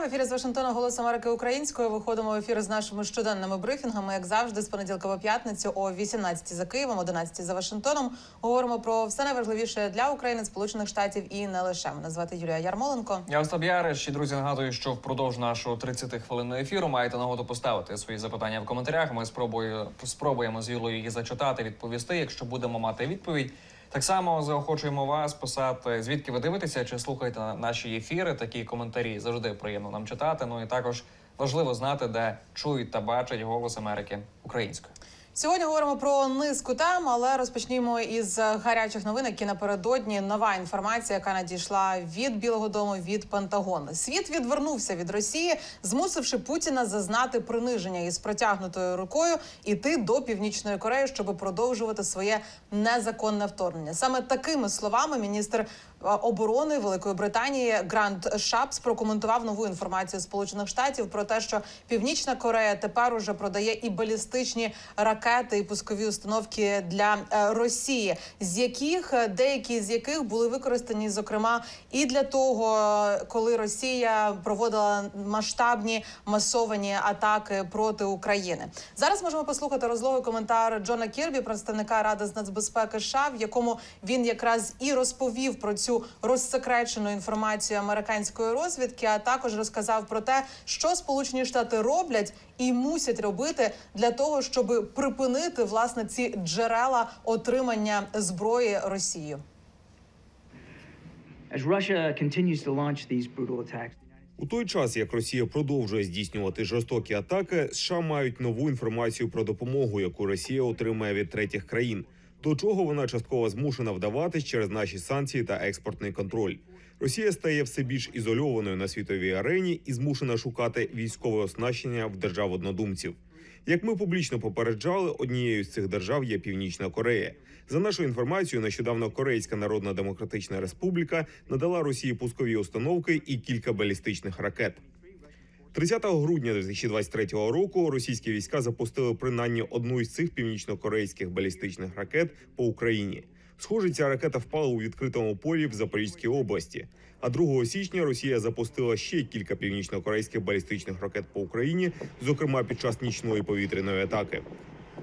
в ефірі з Вашингтона Голос Америки українською. Виходимо в ефір з нашими щоденними брифінгами, як завжди, з понеділка по п'ятницю о 18 за Києвом, 11 за Вашингтоном. Говоримо про все найважливіше для України, Сполучених Штатів і не лише. Мене звати Юлія Ярмоленко. Я Остап Яриш. І, друзі, нагадую, що впродовж нашого 30 хвилинного ефіру маєте нагоду поставити свої запитання в коментарях. Ми спробую, спробуємо з Юлою їх зачитати, відповісти. Якщо будемо мати відповідь, так само заохочуємо вас писати, звідки ви дивитеся, чи слухаєте наші ефіри. Такі коментарі завжди приємно нам читати. Ну і також важливо знати, де чують та бачать голос Америки українською. Сьогодні говоримо про низку тем, але розпочнімо із гарячих новин, які напередодні нова інформація, яка надійшла від Білого Дому від Пентагону. Світ відвернувся від Росії, змусивши Путіна зазнати приниження із протягнутою рукою іти до північної Кореї, щоб продовжувати своє незаконне вторгнення. Саме такими словами міністр е, оборони Великої Британії Грант Шапс прокоментував нову інформацію Сполучених Штатів про те, що Північна Корея тепер уже продає і балістичні ракети і пускові установки для е, Росії, з яких е, деякі з яких були використані, зокрема, і для того, е, коли Росія проводила масштабні масовані атаки проти України. Зараз можемо послухати розлогий коментар Джона Кірбі, представника ради з нацбезпеки США, в якому він якраз і розповів про цю розсекречену інформацію американської розвідки, а також розказав про те, що Сполучені Штати роблять і мусять робити для того, щоб припинити власне ці джерела отримання зброї Росією. As Russia continues to launch these brutal attacks, У той час, як Росія продовжує здійснювати жорстокі атаки, США мають нову інформацію про допомогу, яку Росія отримує від третіх країн. До чого вона частково змушена вдаватись через наші санкції та експортний контроль. Росія стає все більш ізольованою на світовій арені і змушена шукати військове оснащення в держав однодумців. Як ми публічно попереджали, однією з цих держав є Північна Корея. За нашою інформацією, нещодавно Корейська Народна Демократична Республіка надала Росії пускові установки і кілька балістичних ракет. 30 грудня 2023 року російські війська запустили принаймні одну із цих північно-корейських балістичних ракет по Україні. Схоже, ця ракета впала у відкритому полі в Запорізькій області. А 2 січня Росія запустила ще кілька північно-корейських балістичних ракет по Україні, зокрема під час нічної повітряної атаки.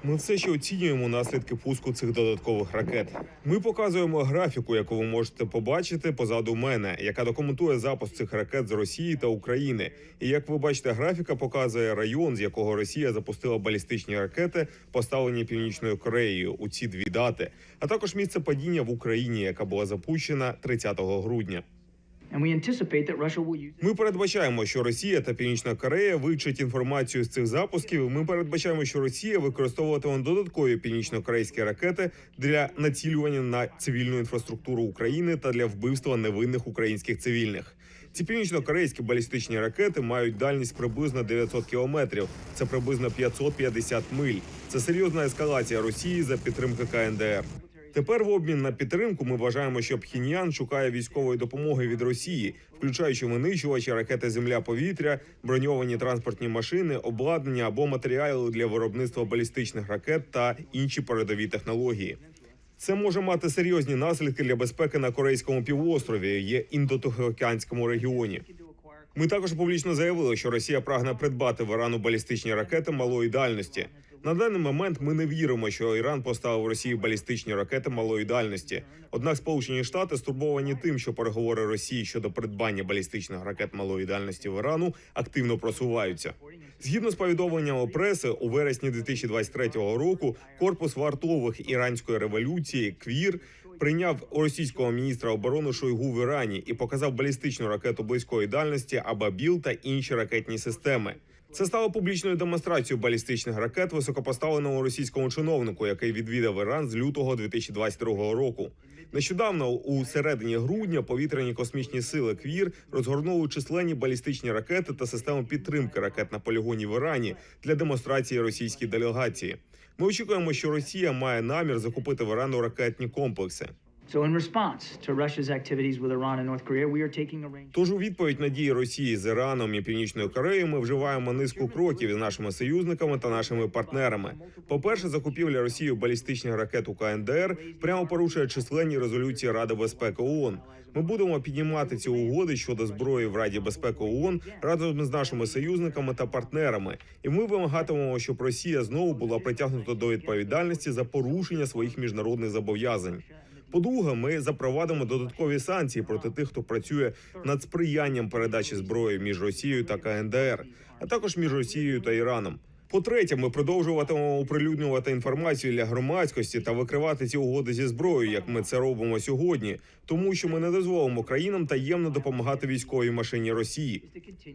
Ми все ще оцінюємо наслідки пуску цих додаткових ракет. Ми показуємо графіку, яку ви можете побачити позаду мене, яка документує запуск цих ракет з Росії та України. І як ви бачите, графіка показує район, з якого Росія запустила балістичні ракети, поставлені північною Кореєю у ці дві дати, а також місце падіння в Україні, яка була запущена 30 грудня. Ми передбачаємо, що Росія та Північна Корея вивчать інформацію з цих запусків. Ми передбачаємо, що Росія використовуватиме додаткові північно-корейські ракети для націлювання на цивільну інфраструктуру України та для вбивства невинних українських цивільних. Ці північно-корейські балістичні ракети мають дальність приблизно 900 кілометрів. Це приблизно 550 миль. Це серйозна ескалація Росії за підтримки КНДР. Тепер в обмін на підтримку ми вважаємо, що Пхіньян шукає військової допомоги від Росії, включаючи винищувачі, ракети земля-повітря, броньовані транспортні машини, обладнання або матеріали для виробництва балістичних ракет та інші передові технології. Це може мати серйозні наслідки для безпеки на корейському півострові, є індотихоокеанському регіоні. Ми також публічно заявили, що Росія прагне придбати в Ірану балістичні ракети малої дальності. На даний момент ми не віримо, що Іран поставив Росії балістичні ракети малої дальності. Однак Сполучені Штати стурбовані тим, що переговори Росії щодо придбання балістичних ракет малої дальності в Ірану активно просуваються. Згідно з повідомленнями преси, у вересні 2023 року корпус вартових іранської революції КВІР прийняв російського міністра оборони Шойгу в Ірані і показав балістичну ракету близької дальності Абабіл та інші ракетні системи. Це стало публічною демонстрацією балістичних ракет високопоставленому російському чиновнику, який відвідав Іран з лютого 2022 року. Нещодавно, у середині грудня, повітряні космічні сили КВІР розгорнули численні балістичні ракети та систему підтримки ракет на полігоні в Ірані для демонстрації російській делегації. Ми очікуємо, що Росія має намір закупити в Ірану ракетні комплекси. Тож у відповідь на дії Росії з Іраном і Північною Кореєю ми вживаємо низку кроків із нашими союзниками та нашими партнерами. По-перше, закупівля Росією балістичних ракет у КНДР прямо порушує численні резолюції Ради безпеки ООН. Ми будемо піднімати ці угоди щодо зброї в Раді безпеки ООН разом з нашими союзниками та партнерами. І ми вимагатимемо, щоб Росія знову була притягнута до відповідальності за порушення своїх міжнародних зобов'язань. По-друге, ми запровадимо додаткові санкції проти тих, хто працює над сприянням передачі зброї між Росією та КНДР, а також між Росією та Іраном. По-третє, ми продовжуватимемо оприлюднювати інформацію для громадськості та викривати ці угоди зі зброєю, як ми це робимо сьогодні, тому що ми не дозволимо країнам таємно допомагати військовій машині Росії.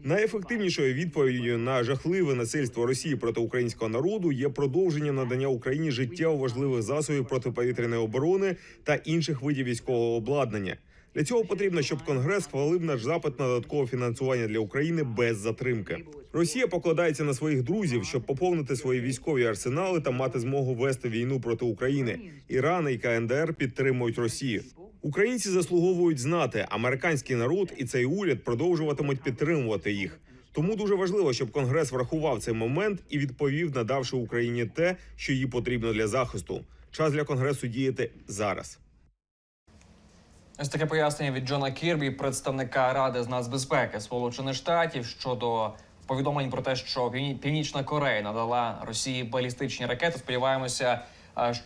Найефективнішою відповіддю на жахливе насильство Росії проти українського народу є продовження надання Україні життєво важливих засобів протиповітряної оборони та інших видів військового обладнання. Для цього потрібно, щоб Конгрес схвалив наш запит на додаткове фінансування для України без затримки. Росія покладається на своїх друзів, щоб поповнити свої військові арсенали та мати змогу вести війну проти України. Іран і КНДР підтримують Росію. Українці заслуговують знати, американський народ і цей уряд продовжуватимуть підтримувати їх. Тому дуже важливо, щоб Конгрес врахував цей момент і відповів, надавши Україні те, що їй потрібно для захисту. Час для конгресу діяти зараз. Ось таке пояснення від Джона Кірбі, представника Ради з нацбезпеки Сполучених Штатів щодо повідомлень про те, що Північна Корея надала Росії балістичні ракети. Сподіваємося,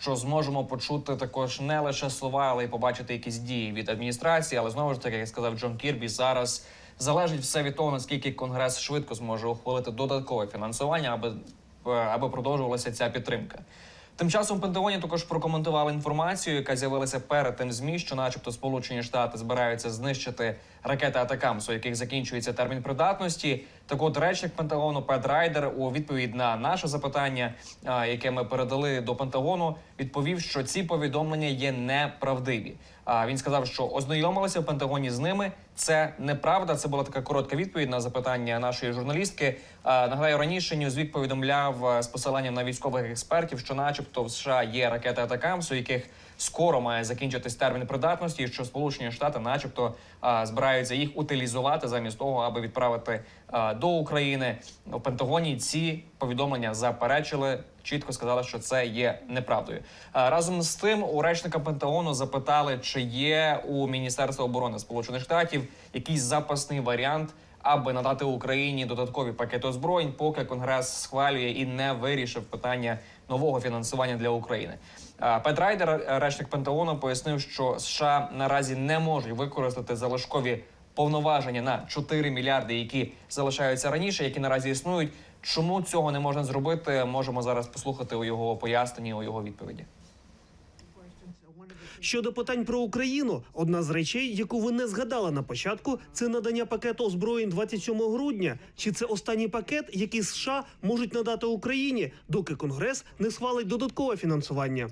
що зможемо почути також не лише слова, але й побачити якісь дії від адміністрації. Але знову ж таки, як сказав Джон Кірбі, зараз залежить все від того, наскільки Конгрес швидко зможе ухвалити додаткове фінансування, аби, аби продовжувалася ця підтримка. Тим часом Пентагоні також прокоментували інформацію, яка з'явилася перед тим змі, що, начебто, Сполучені Штати збираються знищити ракети Атакамс, у яких закінчується термін придатності. Так от речник Пентагону Пет Райдер у відповідь на наше запитання, яке ми передали до Пентагону, відповів, що ці повідомлення є неправдиві. Він сказав, що ознайомилися в Пентагоні з ними. Це неправда. Це була така коротка відповідь на запитання нашої журналістки. Нагадаю, раніше Ньюзвік повідомляв з посиланням на військових експертів, що, начебто, в США є ракети Атакамс, у яких скоро має закінчитись термін придатності, і що Сполучені Штати, начебто, збираються їх утилізувати замість того, аби відправити до України. У Пентагоні ці повідомлення заперечили. Чітко сказали, що це є неправдою. Разом з тим, у речника Пентагону запитали, чи є у Міністерства оборони Сполучених Штатів якийсь запасний варіант, аби надати Україні додаткові пакети озброєнь, поки Конгрес схвалює і не вирішив питання нового фінансування для України. А, Пет Райдер, речник Пентагону, пояснив, що США наразі не можуть використати залишкові повноваження на 4 мільярди, які залишаються раніше, які наразі існують. Чому цього не можна зробити? Можемо зараз послухати у його поясненні, у його відповіді. Щодо питань про Україну, одна з речей, яку ви не згадали на початку, це надання пакету озброєнь 27 грудня. Чи це останній пакет, який США можуть надати Україні, доки Конгрес не схвалить додаткове фінансування?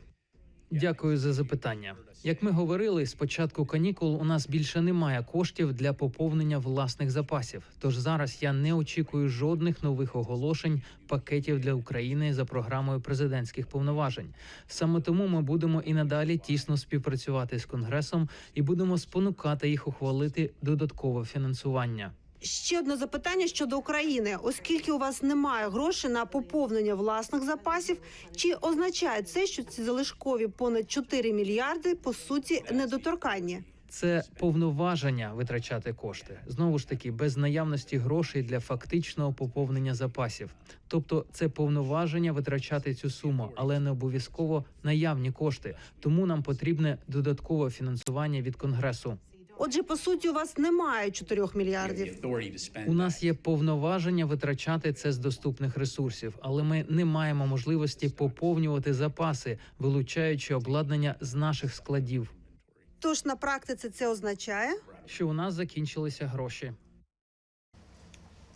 Дякую за запитання. Як ми говорили, з початку канікул у нас більше немає коштів для поповнення власних запасів. Тож зараз я не очікую жодних нових оголошень пакетів для України за програмою президентських повноважень. Саме тому ми будемо і надалі тісно співпрацювати з конгресом і будемо спонукати їх ухвалити додаткове фінансування. Ще одне запитання щодо України, оскільки у вас немає грошей на поповнення власних запасів, чи означає це, що ці залишкові понад 4 мільярди по суті недоторканні? Це повноваження витрачати кошти знову ж таки без наявності грошей для фактичного поповнення запасів. Тобто, це повноваження витрачати цю суму, але не обов'язково наявні кошти. Тому нам потрібне додаткове фінансування від конгресу. Отже, по суті, у вас немає 4 мільярдів. У нас є повноваження витрачати це з доступних ресурсів, але ми не маємо можливості поповнювати запаси, вилучаючи обладнання з наших складів. Тож на практиці це означає, Що у нас закінчилися гроші.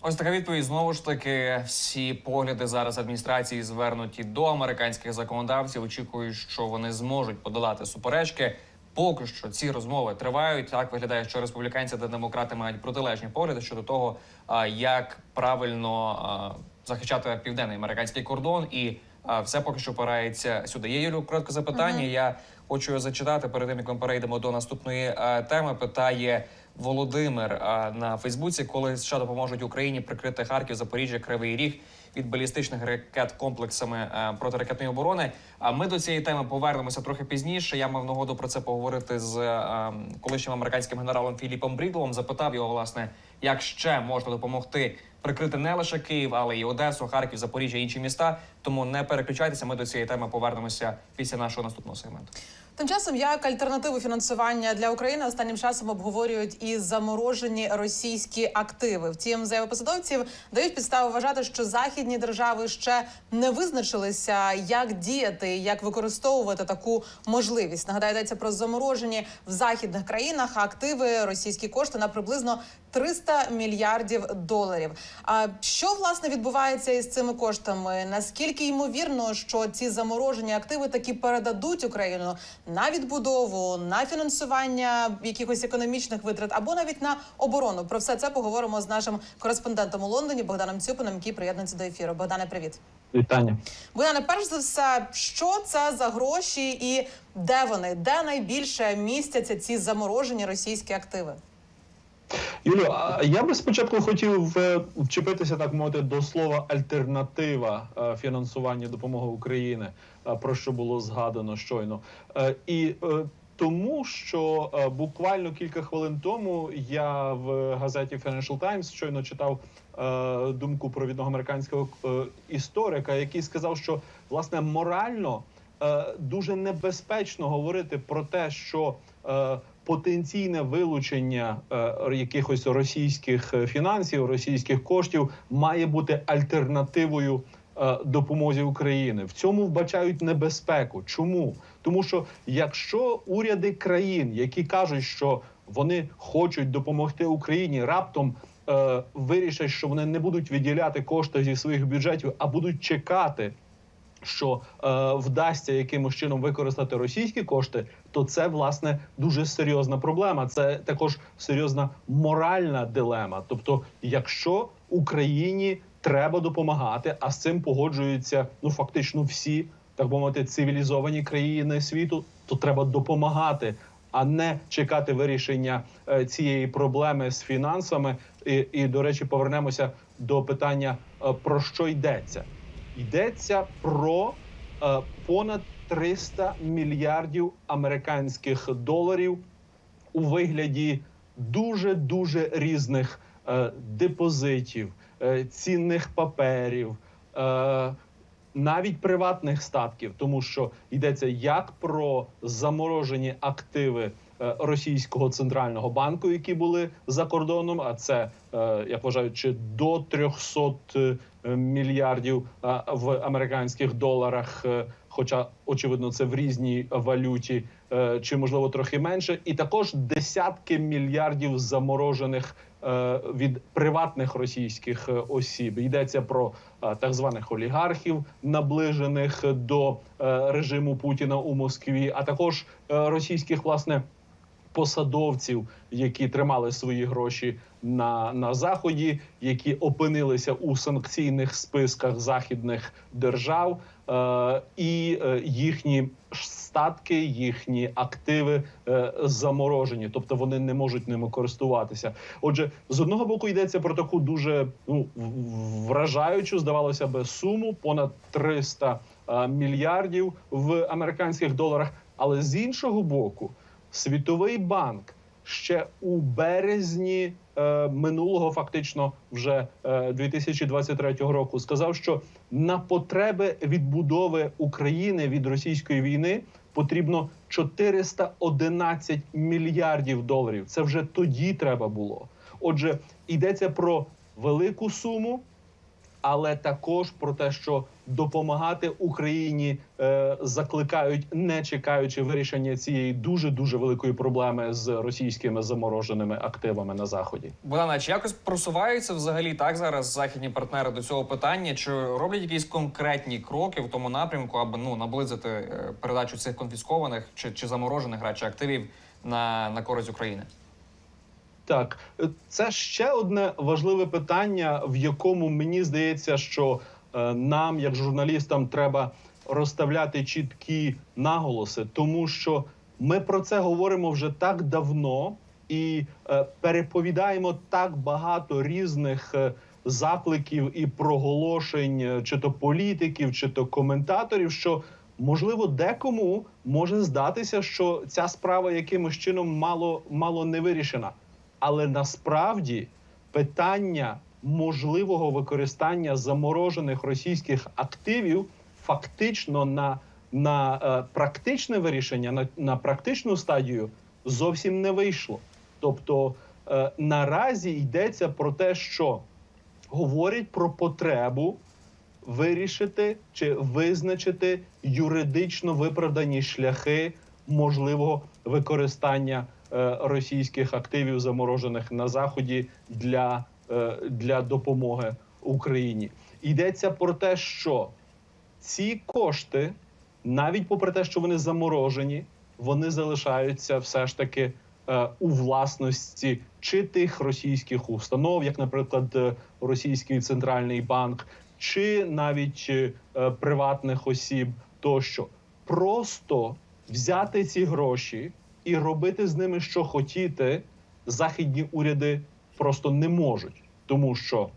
Ось така відповідь. Знову ж таки, всі погляди зараз адміністрації звернуті до американських законодавців. Очікують, що вони зможуть подолати суперечки. Поки що ці розмови тривають. Так виглядає, що республіканці та демократи мають протилежні погляди щодо того, як правильно захищати південний американський кордон, і все поки що опирається сюди. Є Юлю, коротке запитання. Я Хочу зачитати перед тим, як ми перейдемо до наступної теми. Питає Володимир на Фейсбуці, коли США допоможуть Україні прикрити Харків, Запоріжжя, Кривий Ріг від балістичних ракет комплексами е, протиракетної оборони. А ми до цієї теми повернемося трохи пізніше. Я мав нагоду про це поговорити з е, колишнім американським генералом Філіпом Брідлом. Запитав його власне, як ще можна допомогти прикрити не лише Київ, але й Одесу, Харків, Запоріжжя інші міста. Тому не переключайтеся. Ми до цієї теми повернемося після нашого наступного сегменту. Тим часом, як альтернативу фінансування для України останнім часом обговорюють і заморожені російські активи. Втім, заяви посадовців дають підстави вважати, що західні держави ще не визначилися, як діяти, як використовувати таку можливість. Нагадаю, йдеться про заморожені в західних країнах активи, російські кошти на приблизно 300 мільярдів доларів. А що власне відбувається із цими коштами? Наскільки ймовірно, що ці заморожені активи таки передадуть Україну на відбудову, на фінансування якихось економічних витрат або навіть на оборону? Про все це поговоримо з нашим кореспондентом у Лондоні Богданом Цюпином, який приєднується до ефіру. Богдане, привіт. Вітання. Богдане, перш за все, що це за гроші і де вони? Де найбільше містяться ці заморожені російські активи? Юлю, а я би спочатку хотів е, вчепитися, так мовити, до слова альтернатива е, фінансування допомоги України, е, про що було згадано щойно. І тому, що буквально кілька хвилин тому я в газеті Financial Times щойно читав е, думку провідного американського історика, який сказав, що власне морально дуже небезпечно говорити про те, що потенційне вилучення е, якихось російських е, фінансів, російських коштів має бути альтернативою е, допомозі України. В цьому вбачають небезпеку. Чому? Тому що якщо уряди країн, які кажуть, що вони хочуть допомогти Україні, раптом е, вирішать, що вони не будуть виділяти кошти зі своїх бюджетів, а будуть чекати що е, вдасться якимось чином використати російські кошти, то це власне дуже серйозна проблема. Це також серйозна моральна дилема. Тобто, якщо Україні треба допомагати, а з цим погоджуються ну фактично всі, так би мовити, цивілізовані країни світу, то треба допомагати. А не чекати вирішення е, цієї проблеми з фінансами. І, і до речі, повернемося до питання е, про що йдеться. Йдеться про е, понад 300 мільярдів американських доларів у вигляді дуже дуже різних е, депозитів, е, цінних паперів, е, навіть приватних статків, тому що йдеться як про заморожені активи. е, Російського центрального банку, які були за кордоном, а це е, як вважають, чи до 300 е, мільярдів в американських доларах. Хоча очевидно це в різній валюті, чи можливо трохи менше, і також десятки мільярдів заморожених від приватних російських е, осіб. Йдеться про е, так званих олігархів, наближених до е, режиму Путіна у Москві, а також е, російських власне посадовців, які тримали свої гроші на, на заході, які опинилися у санкційних списках західних держав, е, і е, їхні статки, їхні активи е, заморожені, тобто вони не можуть ними користуватися. Отже, з одного боку йдеться про таку дуже ну вражаючу, здавалося би, суму понад 300 е, мільярдів в американських доларах. Але з іншого боку, Світовий банк ще у березні е, минулого, фактично, вже е, 2023 року, сказав, що на потреби відбудови України від російської війни потрібно 411 мільярдів доларів. Це вже тоді треба було. Отже, йдеться про велику суму. Але також про те, що допомагати Україні е, закликають, не чекаючи вирішення цієї дуже дуже великої проблеми з російськими замороженими активами на заході. Богдана, чи якось просуваються взагалі так зараз західні партнери до цього питання? Чи роблять якісь конкретні кроки в тому напрямку, аби ну наблизити е, передачу цих конфіскованих чи, чи заморожених радше активів на, на користь України? Так, е, це ще одне важливе питання, в якому мені здається, що е, нам, як журналістам, треба розставляти чіткі наголоси, тому що ми про це говоримо вже так давно і е, переповідаємо так багато різних закликів і проголошень, чи то політиків, чи то коментаторів, що можливо декому може здатися, що ця справа якимось чином мало, мало не вирішена. Але насправді питання можливого використання заморожених російських активів фактично на, на е, практичне вирішення, на, на практичну стадію зовсім не вийшло. Тобто е, наразі йдеться про те, що говорять про потребу вирішити чи визначити юридично виправдані шляхи можливого використання російських активів, заморожених на заході для, е, для допомоги Україні. Йдеться про те, що ці кошти, навіть попри те, що вони заморожені, вони залишаються все ж таки е, у власності чи тих російських установ, як, наприклад, е, Російський центральний банк, чи навіть е, е, приватних осіб, тощо просто взяти ці гроші і робити з ними що хотіти, західні уряди просто не можуть, тому що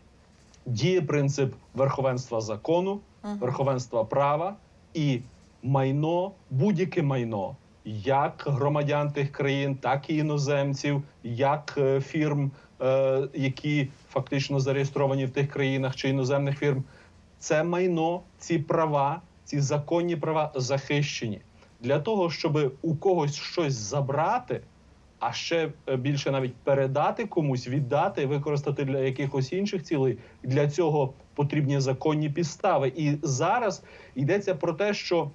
діє принцип верховенства закону, верховенства права і майно, будь-яке майно, як громадян тих країн, так і іноземців, як е, фірм, е, які фактично зареєстровані в тих країнах чи іноземних фірм, це майно, ці права, ці законні права захищені для того, щоб у когось щось забрати. А ще е, більше навіть передати комусь, віддати, використати для якихось інших цілей. Для цього потрібні законні підстави. І зараз йдеться про те, що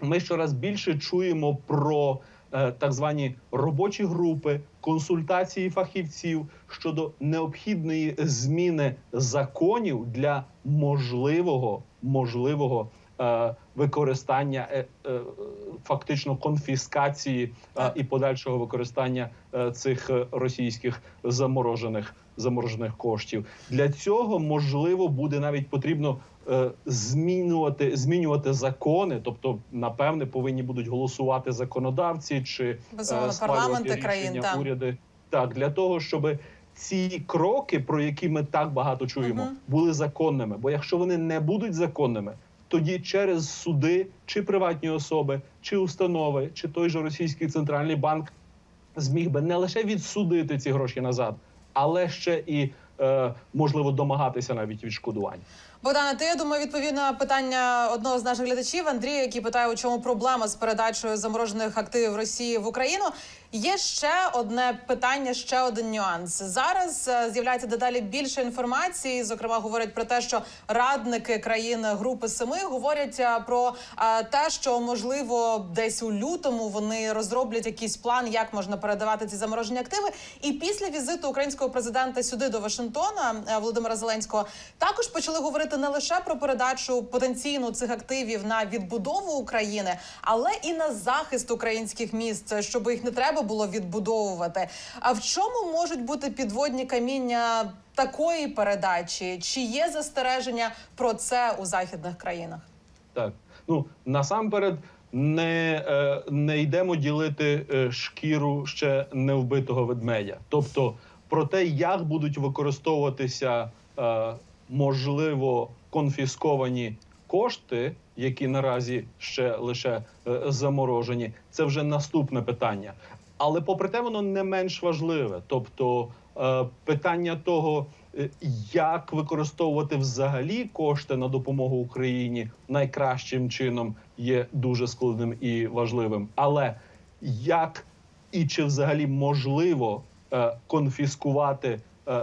ми щораз більше чуємо про е, так звані робочі групи, консультації фахівців щодо необхідної зміни законів для можливого можливого е, використання е, е, фактично конфіскації е, і подальшого використання цих російських заморожених заморожених коштів. Для цього можливо буде навіть потрібно змінювати змінювати закони, тобто, напевне, повинні будуть голосувати законодавці чи Безумовно, е, парламенти країн, так. уряди. Так для того, щоб ці кроки, про які ми так багато чуємо, Мгм. були законними. Бо якщо вони не будуть законними, тоді через суди чи приватні особи, чи установи, чи той же російський центральний банк зміг би не лише відсудити ці гроші назад, але ще і е, можливо домагатися навіть відшкодування. Богдане, ти я думаю, відповів на питання одного з наших глядачів Андрія, який питає, у чому проблема з передачею заморожених активів Росії в Україну. Є ще одне питання, ще один нюанс. Зараз е, з'являється дедалі більше інформації. Зокрема, говорять про те, що радники країн Групи Семи говорять е, про е, те, що можливо десь у лютому вони розроблять якийсь план, як можна передавати ці заморожені активи. І після візиту українського президента сюди до Вашингтона Володимира Зеленського також почали говорити не лише про передачу потенційну цих активів на відбудову України, але і на захист українських міст, щоб їх не треба було відбудовувати. А в чому можуть бути підводні каміння такої передачі? Чи є застереження про це у західних країнах? Так ну насамперед не, е, не йдемо ділити е, шкіру ще не вбитого ведмедя. Тобто про те, як будуть використовуватися е, можливо конфісковані кошти, які наразі ще лише е, заморожені, це вже наступне питання. Але попри те, воно не менш важливе. Тобто е, питання того, е, як використовувати взагалі кошти на допомогу Україні найкращим чином є дуже складним і важливим. Але як і чи взагалі можливо конфіскувати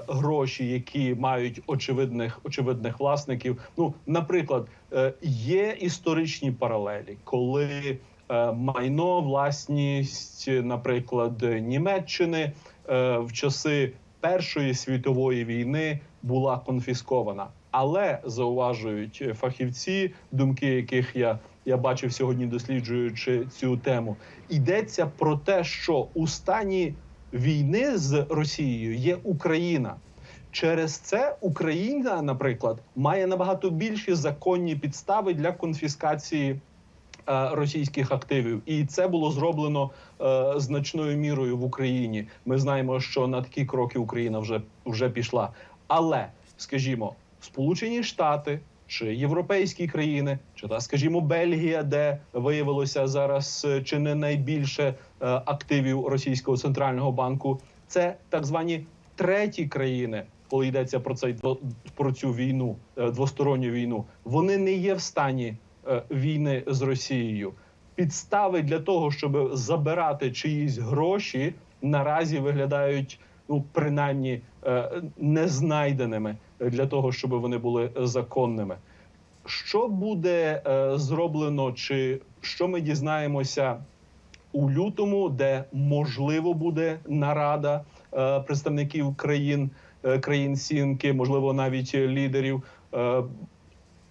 гроші, які мають очевидних очевидних власників? Ну, наприклад, е, є історичні паралелі, коли е, майно, власність, наприклад, Німеччини е, в часи Першої світової війни була конфіскована. Але зауважують е, фахівці, думки яких я, я бачив сьогодні, досліджуючи цю тему, йдеться про те, що у стані війни з Росією є Україна. Через це Україна, наприклад, має набагато більші законні підстави для конфіскації е, російських активів, і це було зроблено е, значною мірою в Україні. Ми знаємо, що на такі кроки Україна вже, вже пішла. Але скажімо, Сполучені Штати чи європейські країни, чи та скажімо, Бельгія, де виявилося зараз е, чи не найбільше е, активів російського центрального банку, це так звані треті країни, коли йдеться про цей про цю війну, е, двосторонню війну. Вони не є в стані війни з Росією. Підстави для того, щоб забирати чиїсь гроші, наразі виглядають ну принаймні незнайденими для того, щоб вони були законними. Що буде е, зроблено, чи що ми дізнаємося у лютому, де можливо буде нарада е, представників країн е, країн Сімки, можливо, навіть лідерів. Е,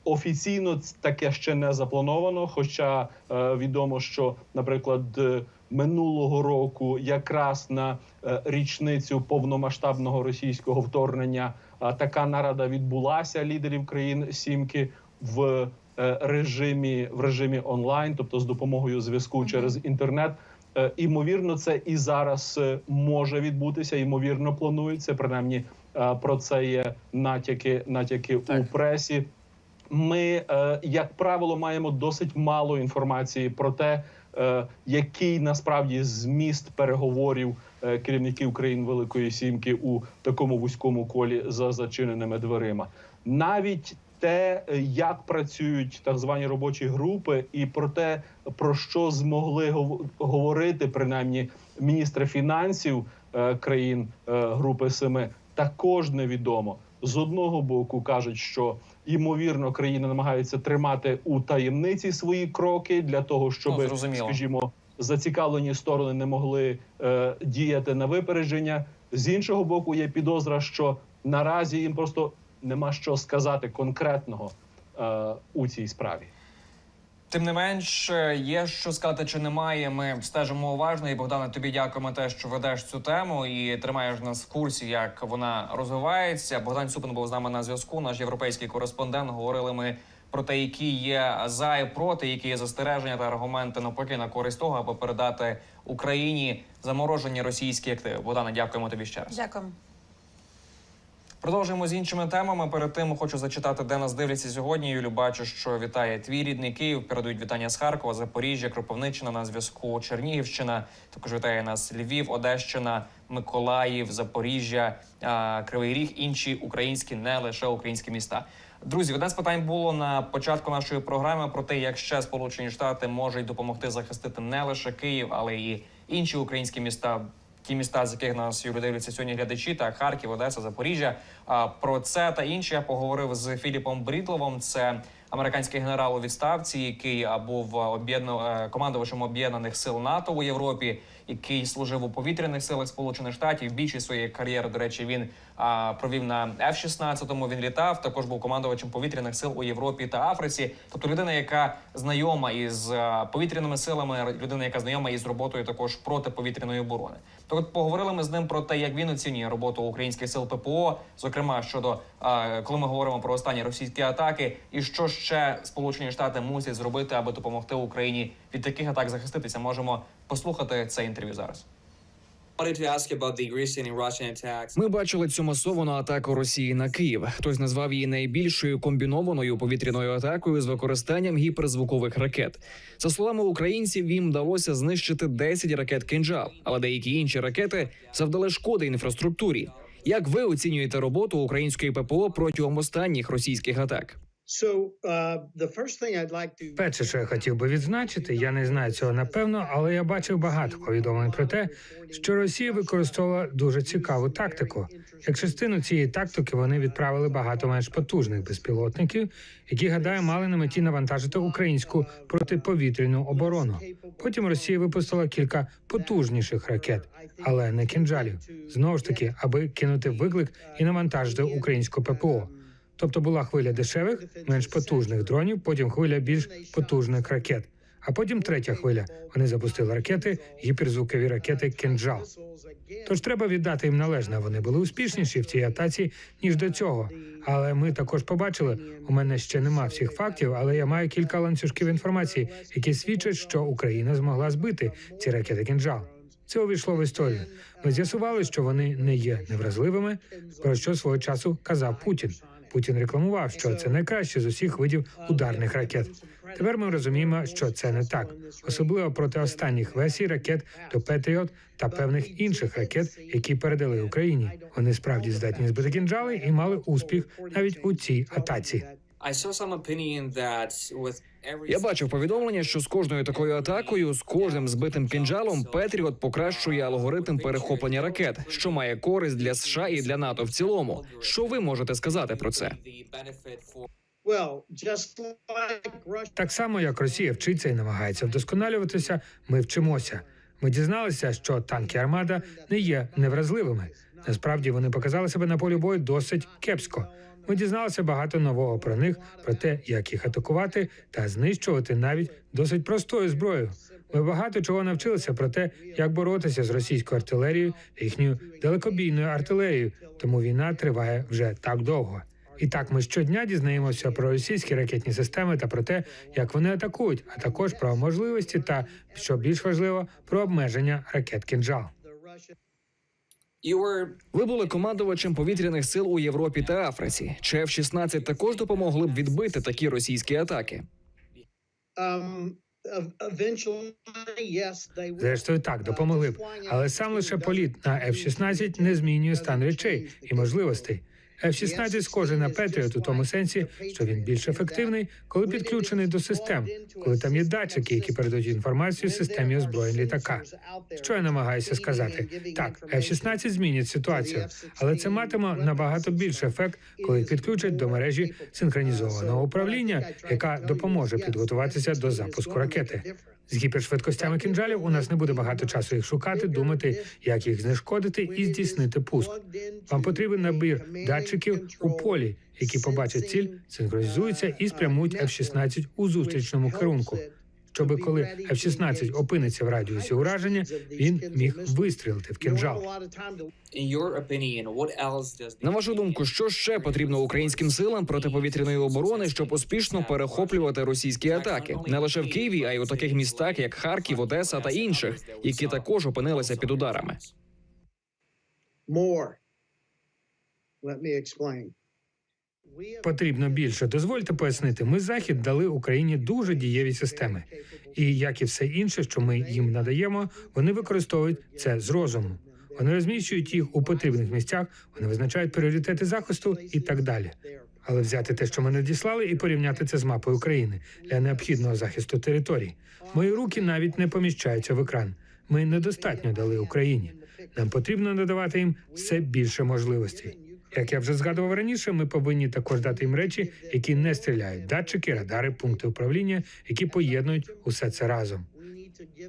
Офіційно таке ще не заплановано. Хоча е, відомо, що, наприклад, е, минулого року, якраз на е, річницю повномасштабного російського вторгнення, така нарада відбулася лідерів країн Сімки в е, режимі в режимі онлайн, тобто з допомогою зв'язку через інтернет. Е, Імовірно, це і зараз е, може відбутися. Ймовірно, планується. Принаймні е, про це є натяки, натяки у пресі. Ми, е, як правило, маємо досить мало інформації про те, е, який насправді зміст переговорів е, керівників країн Великої Сімки у такому вузькому колі за зачиненими дверима. Навіть те, як працюють так звані робочі групи, і про те, про що змогли гов- говорити принаймні міністри фінансів країн Групи Семи, також невідомо. З одного боку кажуть, що ймовірно країни намагаються тримати у таємниці свої кроки для того, щоб Ну, скажімо, зацікавлені сторони не могли е, діяти на випередження. З іншого боку, є підозра, що наразі їм просто нема що сказати конкретного е, у цій справі. Тим не менш, є що сказати, чи немає. Ми стежимо уважно. І Богдане, тобі дякуємо те, що ведеш цю тему і тримаєш нас в курсі, як вона розвивається. Богдан Цюпин був з нами на зв'язку. Наш європейський кореспондент. Говорили ми про те, які є за і проти, які є застереження та аргументи навпаки на користь того, аби передати Україні заморожені російські активи. Богдане, дякуємо тобі ще раз. Дякую. Продовжуємо з іншими темами. Перед тим хочу зачитати, де нас дивляться сьогодні. Юлю, бачу, що вітає твій рідний Київ. Передають вітання з Харкова, Запоріжжя, Кропивниччина на зв'язку. Чернігівщина. Також вітає нас Львів, Одещина, Миколаїв, Запоріжжя, Кривий Ріг, інші українські, не лише українські міста. Друзі, одне з питань було на початку нашої програми про те, як ще Сполучені Штати можуть допомогти захистити не лише Київ, але і інші українські міста ті міста, з яких нас Юрій дивляться сьогодні глядачі, та Харків, Одеса, Запоріжжя. Про це та інше я поговорив з Філіпом Брітловом. Це американський генерал у відставці, який був об'єднав е, командувачем об'єднаних сил НАТО у Європі, який служив у повітряних силах Сполучених Штатів. Більшість своєї кар'єри, до речі, він а, провів на F-16, Він літав. Також був командувачем повітряних сил у Європі та Африці. Тобто людина, яка знайома із повітряними силами, людина, яка знайома із роботою також протиповітряної оборони. То от поговорили ми з ним про те, як він оцінює роботу українських сил ППО, зокрема щодо а, коли ми говоримо про останні російські атаки, і що ще Сполучені Штати мусять зробити, аби допомогти Україні від таких атак захиститися. Можемо послухати це інтерв'ю зараз. Ми бачили цю масовану атаку Росії на Київ. Хтось назвав її найбільшою комбінованою повітряною атакою з використанням гіперзвукових ракет. За словами українців, їм вдалося знищити 10 ракет «Кинджал», але деякі інші ракети завдали шкоди інфраструктурі. Як ви оцінюєте роботу української ППО протягом останніх російських атак? Перше, що я хотів би відзначити, я не знаю цього напевно, але я бачив багато повідомлень про те, що Росія використовувала дуже цікаву тактику. Як частину цієї тактики вони відправили багато менш потужних безпілотників, які гадаю мали на меті навантажити українську протиповітряну оборону. Потім Росія випустила кілька потужніших ракет, але не кінжалів. Знову ж таки, аби кинути виклик і навантажити українську ППО. Тобто була хвиля дешевих, менш потужних дронів, потім хвиля більш потужних ракет. А потім третя хвиля. Вони запустили ракети, гіперзвукові ракети «Кинджал». Тож треба віддати їм належне. Вони були успішніші в цій атаці ніж до цього. Але ми також побачили. У мене ще нема всіх фактів, але я маю кілька ланцюжків інформації, які свідчать, що Україна змогла збити ці ракети «Кинджал». Це увійшло в історію. Ми з'ясували, що вони не є невразливими, про що свого часу казав Путін. Путін рекламував, що це найкраще з усіх видів ударних ракет. Тепер ми розуміємо, що це не так, особливо проти останніх версій ракет до Петріот та певних інших ракет, які передали Україні. Вони справді здатні збити кінжали і мали успіх навіть у цій атаці. I saw some opinion that with every Я бачив повідомлення, що з кожною такою атакою, з кожним збитим кінжалом, Петріот покращує алгоритм перехоплення ракет, що має користь для США і для НАТО в цілому. Що ви можете сказати про це? Так само, як Росія вчиться і намагається вдосконалюватися, ми вчимося. Ми дізналися, що танки Армада не є невразливими. Насправді вони показали себе на полі бою досить кепсько. Ми дізналися багато нового про них, про те, як їх атакувати та знищувати навіть досить простою зброєю. Ми багато чого навчилися про те, як боротися з російською артилерією, їхньою далекобійною артилерією. Тому війна триває вже так довго. І так ми щодня дізнаємося про російські ракетні системи та про те, як вони атакують, а також про можливості та що більш важливо, про обмеження ракет кінжал. You Ви були командувачем повітряних сил у Європі та Африці. Чи F-16 також допомогли б відбити такі російські атаки? Зрештою, так допомогли б, але сам лише політ на F-16 не змінює стан речей і можливостей. F-16 схожий на Петріот у тому сенсі, що він більш ефективний, коли підключений до систем, коли там є датчики, які передають інформацію системі озброєнь літака. Що я намагаюся сказати? Так, F-16 змінить ситуацію, але це матиме набагато більший ефект, коли підключать до мережі синхронізованого управління, яка допоможе підготуватися до запуску ракети. З гіпершвидкостями кінжалів у нас не буде багато часу їх шукати, думати, як їх знешкодити і здійснити пуск. Вам потрібен набір датчиків у полі, які побачать ціль, синхронізуються і спрямують F-16 у зустрічному керунку. Щоби коли F-16 опиниться в радіусі ураження, він міг вистрілити в the На вашу думку, що ще потрібно українським силам протиповітряної оборони, щоб успішно перехоплювати російські атаки не лише в Києві, а й у таких містах, як Харків, Одеса та інших, які також опинилися під ударами? More. Let me explain. Потрібно більше. Дозвольте пояснити. Ми захід дали Україні дуже дієві системи, і як і все інше, що ми їм надаємо, вони використовують це з розуму. Вони розміщують їх у потрібних місцях, вони визначають пріоритети захисту і так далі. Але взяти те, що ми надіслали, і порівняти це з мапою України для необхідного захисту територій. Мої руки навіть не поміщаються в екран. Ми недостатньо дали Україні. Нам потрібно надавати їм все більше можливостей. Як я вже згадував раніше, ми повинні також дати їм речі, які не стріляють: датчики, радари, пункти управління, які поєднують усе це разом.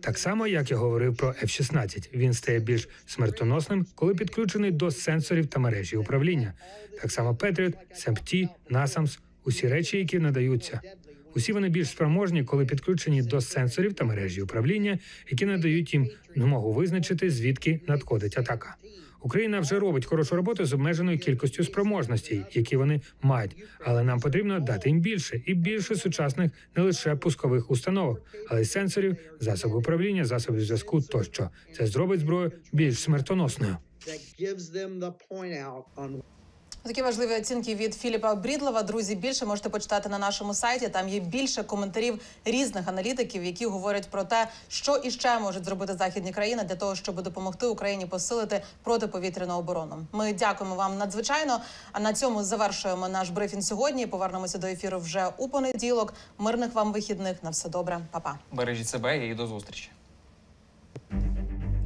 Так само, як я говорив про F-16, він стає більш смертоносним, коли підключений до сенсорів та мережі управління. Так само Петріот, СМПТ, NASAMS – усі речі, які надаються. Усі вони більш спроможні, коли підключені до сенсорів та мережі управління, які надають їм змогу визначити, звідки надходить атака. Україна вже робить хорошу роботу з обмеженою кількістю спроможностей, які вони мають, але нам потрібно дати їм більше і більше сучасних не лише пускових установок, але й сенсорів, засобів управління, засобів зв'язку тощо. Це зробить зброю більш смертоносною. Такі важливі оцінки від Філіпа Брідлова. Друзі, більше можете почитати на нашому сайті. Там є більше коментарів різних аналітиків, які говорять про те, що іще можуть зробити західні країни для того, щоб допомогти Україні посилити протиповітряну оборону. Ми дякуємо вам надзвичайно. А на цьому завершуємо наш брифінг сьогодні. Повернемося до ефіру вже у понеділок. Мирних вам вихідних. На все добре, Па-па. Бережіть себе і до зустрічі.